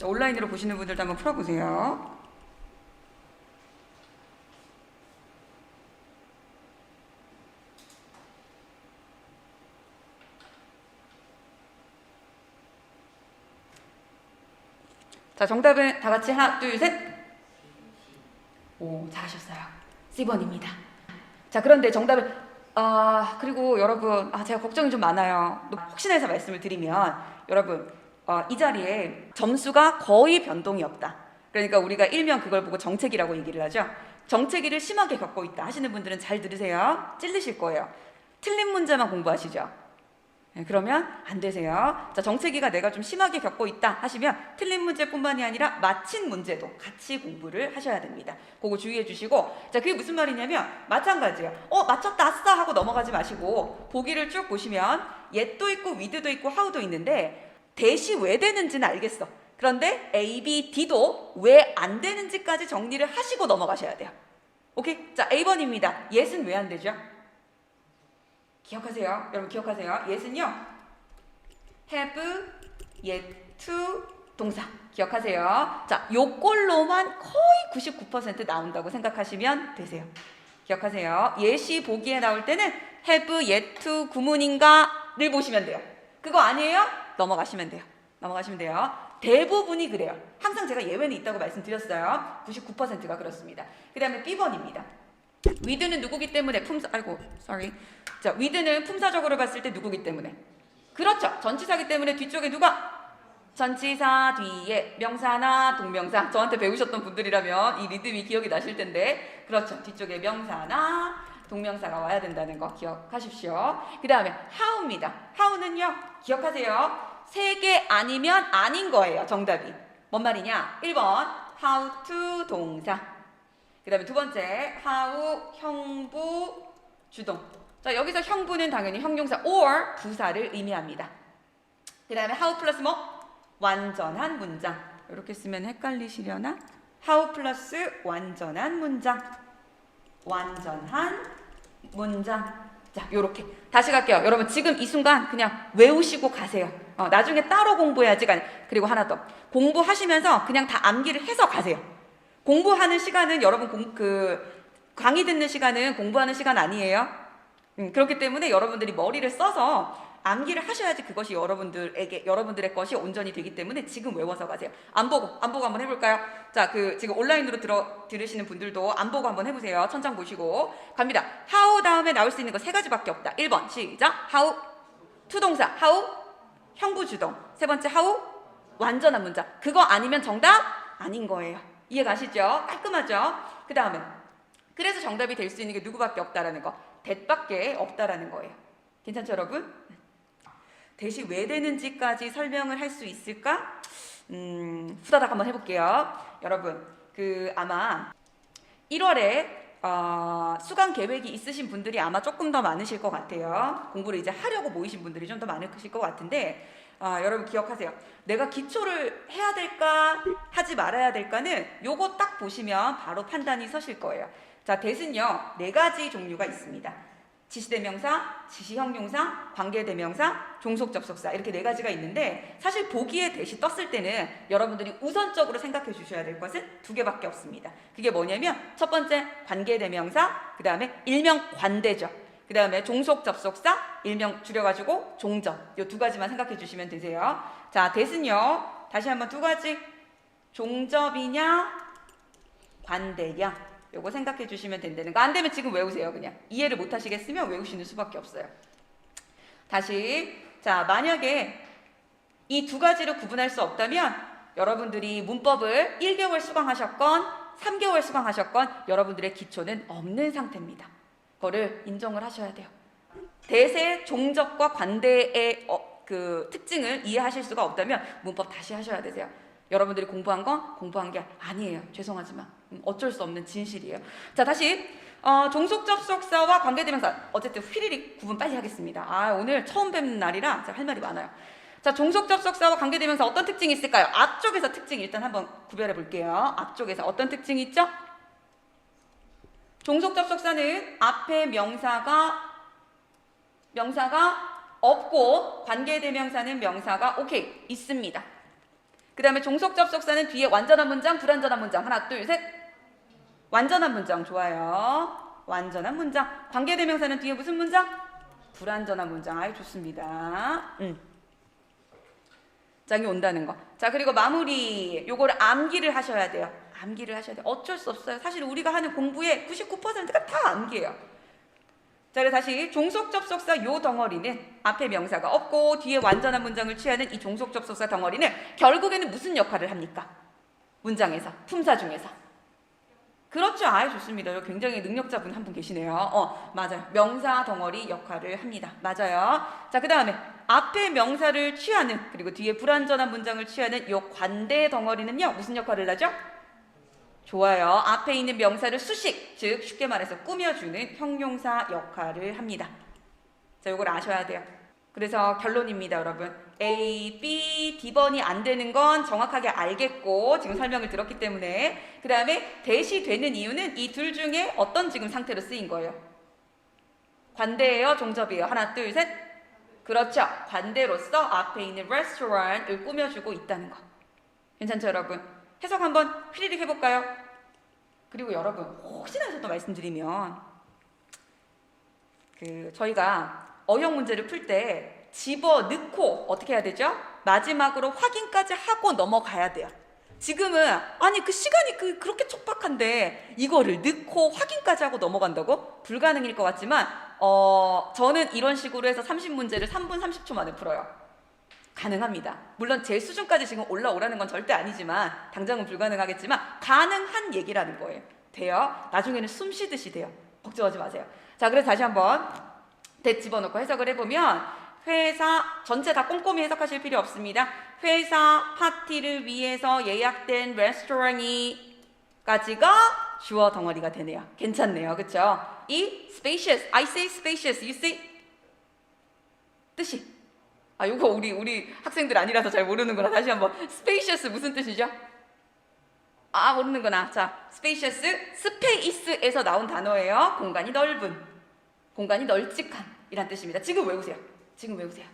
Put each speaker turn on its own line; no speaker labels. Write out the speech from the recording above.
자, 온라인으로 보시는 분들도 한번 풀어보세요. 자, 정답은 다 같이 하나, 둘, 셋. 오, 잘하셨어요. C번입니다. 자, 그런데 정답은 아, 그리고 여러분, 아, 제가 걱정이 좀 많아요. 혹시나 해서 말씀을 드리면 여러분, 어, 이 자리에 점수가 거의 변동이 없다. 그러니까 우리가 일명 그걸 보고 정체기라고 얘기를 하죠. 정체기를 심하게 겪고 있다 하시는 분들은 잘 들으세요. 찔리실 거예요. 틀린 문제만 공부하시죠. 네, 그러면 안 되세요. 자, 정체기가 내가 좀 심하게 겪고 있다 하시면 틀린 문제뿐만이 아니라 맞힌 문제도 같이 공부를 하셔야 됩니다. 그거 주의해 주시고 자, 그게 무슨 말이냐면 마찬가지예요. 어, 맞췄다 아싸 하고 넘어가지 마시고 보기를 쭉 보시면 yet도 있고 with도 있고 how도 있는데 대시 왜 되는지는 알겠어. 그런데 A, B, D도 왜 안 되는지까지 정리를 하시고 넘어가셔야 돼요. 오케이? 자, A번입니다. yes은 왜안 되죠? 기억하세요. 여러분 기억하세요. yes는요. have, yet to 동사. 기억하세요. 자, 요꼴로만 거의 99% 나온다고 생각하시면 되세요. 기억하세요. 예시 보기에 나올 때는 have, yet to 구문인가를 보시면 돼요. 그거 아니에요? 넘어가시면 돼요. 넘어가시면 돼요. 대부분이 그래요. 항상 제가 예외는 있다고 말씀드렸어요. 99%가 그렇습니다. 그 다음에 B번입니다. 위드는 누구기 때문에 품사 아이고 sorry 자 위드는 품사적으로 봤을 때 누구기 때문에 그렇죠 전치사기 때문에 뒤쪽에 누가 전치사 뒤에 명사나 동명사 저한테 배우셨던 분들이라면 이 리듬이 기억이 나실 텐데 그렇죠 뒤쪽에 명사나 동명사가 와야 된다는 거 기억하십시오. 그 다음에 how입니다. how는요 기억하세요. 세 개 아니면 아닌 거예요 정답이. 뭔 말이냐? 1번 how to 동사. 그 다음에 두 번째 how 형부 주동. 자 여기서 형부는 당연히 형용사 or 부사를 의미합니다. 그 다음에 how 플러스 뭐? 완전한 문장. 이렇게 쓰면 헷갈리시려나? how 플러스 완전한 문장. 완전한 문장. 자 요렇게. 다시 갈게요. 여러분 지금 이 순간 그냥 외우시고 가세요. 어, 나중에 따로 공부해야지 가- 그리고 하나 더. 공부하시면서 그냥 다 암기를 해서 가세요. 공부하는 시간은 여러분 공, 그 강의 듣는 시간은 공부하는 시간 아니에요. 음, 그렇기 때문에 여러분들이 머리를 써서 암기를 하셔야지 그것이 여러분들에게 여러분들의 것이 온전히 되기 때문에 지금 외워서 가세요. 안 보고 안 보고 한번 해볼까요? 자, 그 지금 온라인으로 들어 들으시는 분들도 안 보고 한번 해보세요. 천장 보시고 갑니다. how 다음에 나올 수 있는 거 세 가지밖에 없다. 1번 시작. how 투동사 how 형부 주동. 세 번째 how 완전한 문장. 그거 아니면 정답 아닌 거예요. 이해 가시죠? 깔끔하죠? 그 다음에 그래서 정답이 될 수 있는 게 누구밖에 없다라는 거. 대밖에 없다라는 거예요. 괜찮죠, 여러분? 대시 왜 되는지까지 설명을 할 수 있을까? 음, 후다닥 한번 해볼게요. 여러분, 그 아마 1월에 어, 수강 계획이 있으신 분들이 아마 조금 더 많으실 것 같아요. 공부를 이제 하려고 모이신 분들이 좀 더 많으실 것 같은데 아, 여러분 기억하세요. 내가 기초를 해야 될까 하지 말아야 될까는 요거 딱 보시면 바로 판단이 서실 거예요. 자, 대신요 네 가지 종류가 있습니다. 지시대명사, 지시형용사, 관계대명사, 종속접속사 이렇게 네 가지가 있는데 사실 보기에 대시 떴을 때는 여러분들이 우선적으로 생각해 주셔야 될 것은 두 개밖에 없습니다. 그게 뭐냐면 첫 번째 관계대명사, 그 다음에 일명 관대죠. 그 다음에 종속접속사, 일명 줄여가지고 종접 이 두 가지만 생각해 주시면 되세요. 자, 대신요 다시 한번 두 가지 종접이냐 관대냐 요거 생각해 주시면 된다는 거. 안 되면 지금 외우세요, 그냥. 이해를 못 하시겠으면 외우시는 수밖에 없어요. 다시. 자, 만약에 이 두 가지를 구분할 수 없다면 여러분들이 문법을 1개월 수강하셨건 3개월 수강하셨건 여러분들의 기초는 없는 상태입니다. 그거를 인정을 하셔야 돼요. 대세 종접과 관대의 어, 그 특징을 이해하실 수가 없다면 문법 다시 하셔야 되세요. 여러분들이 공부한 건 공부한 게 아니에요. 죄송하지만 음, 어쩔 수 없는 진실이에요. 자 다시 어, 종속 접속사와 관계대명사 어쨌든 휘리릭 구분 빨리 하겠습니다. 아 오늘 처음 뵙는 날이라 제가 할 말이 많아요. 자 종속 접속사와 관계대명사 어떤 특징이 있을까요? 앞쪽에서 특징 일단 한번 구별해 볼게요. 앞쪽에서 어떤 특징이 있죠? 종속 접속사는 앞에 명사가 명사가 없고 관계대명사는 명사가 오케이 있습니다. 그 다음에 종속 접속사는 뒤에 완전한 문장, 불완전한 문장. 하나, 둘, 셋. 완전한 문장 좋아요. 완전한 문장. 관계대명사는 뒤에 무슨 문장? 불완전한 문장. 아유 좋습니다. 음. 장이 온다는 거. 자 그리고 마무리. 요거를 암기를 하셔야 돼요. 암기를 하셔야 돼요. 어쩔 수 없어요. 사실 우리가 하는 공부의 99%가 다 암기예요. 자, 그래서 다시 종속 접속사 요 덩어리는 앞에 명사가 없고 뒤에 완전한 문장을 취하는 이 종속 접속사 덩어리는 결국에는 무슨 역할을 합니까? 문장에서, 품사 중에서. 그렇죠. 아유, 좋습니다. 굉장히 능력자분 한 분 계시네요. 어, 맞아요. 명사 덩어리 역할을 합니다. 맞아요. 자, 그 다음에 앞에 명사를 취하는 그리고 뒤에 불완전한 문장을 취하는 요 관대 덩어리는요, 무슨 역할을 하죠? 좋아요. 앞에 있는 명사를 수식, 즉 쉽게 말해서 꾸며주는 형용사 역할을 합니다. 자, 이걸 아셔야 돼요. 그래서 결론입니다, 여러분. A, B, D번이 안 되는 건 정확하게 알겠고 지금 설명을 들었기 때문에 그 다음에 대시 되는 이유는 이 둘 중에 어떤 지금 상태로 쓰인 거예요? 관대예요, 종접이에요. 하나, 둘, 셋. 그렇죠. 관대로서 앞에 있는 restaurant을 꾸며주고 있다는 거. 괜찮죠, 여러분? 해석 한번 휘리릭 해볼까요? 그리고 여러분 혹시나 해서 또 말씀드리면 그 저희가 어형 문제를 풀 때 집어 넣고 어떻게 해야 되죠? 마지막으로 확인까지 하고 넘어가야 돼요. 지금은 아니 그 시간이 그 그렇게 촉박한데 이거를 넣고 확인까지 하고 넘어간다고 불가능일 것 같지만 어 저는 이런 식으로 해서 30문제를 3분 30초 만에 풀어요. 가능합니다. 물론 제 수준까지 지금 올라오라는 건 절대 아니지만 당장은 불가능하겠지만 가능한 얘기라는 거예요. 돼요. 나중에는 숨 쉬듯이 돼요. 걱정하지 마세요. 자, 그래서 다시 한번 대 집어넣고 해석을 해보면 회사 전체 다 꼼꼼히 해석하실 필요 없습니다. 회사 파티를 위해서 예약된 레스토랑이까지가 주어 덩어리가 되네요. 괜찮네요. 그렇죠? 이 spacious, I say spacious, you say 뜻이 아, 요거 우리 우리 학생들 아니라서 잘 모르는구나. 다시 한번. spacious 무슨 뜻이죠? 아, 모르는구나. 자, spacious, space에서 나온 단어예요. 공간이 넓은, 공간이 널찍한 이란 뜻입니다. 지금 외우세요. 지금 외우세요.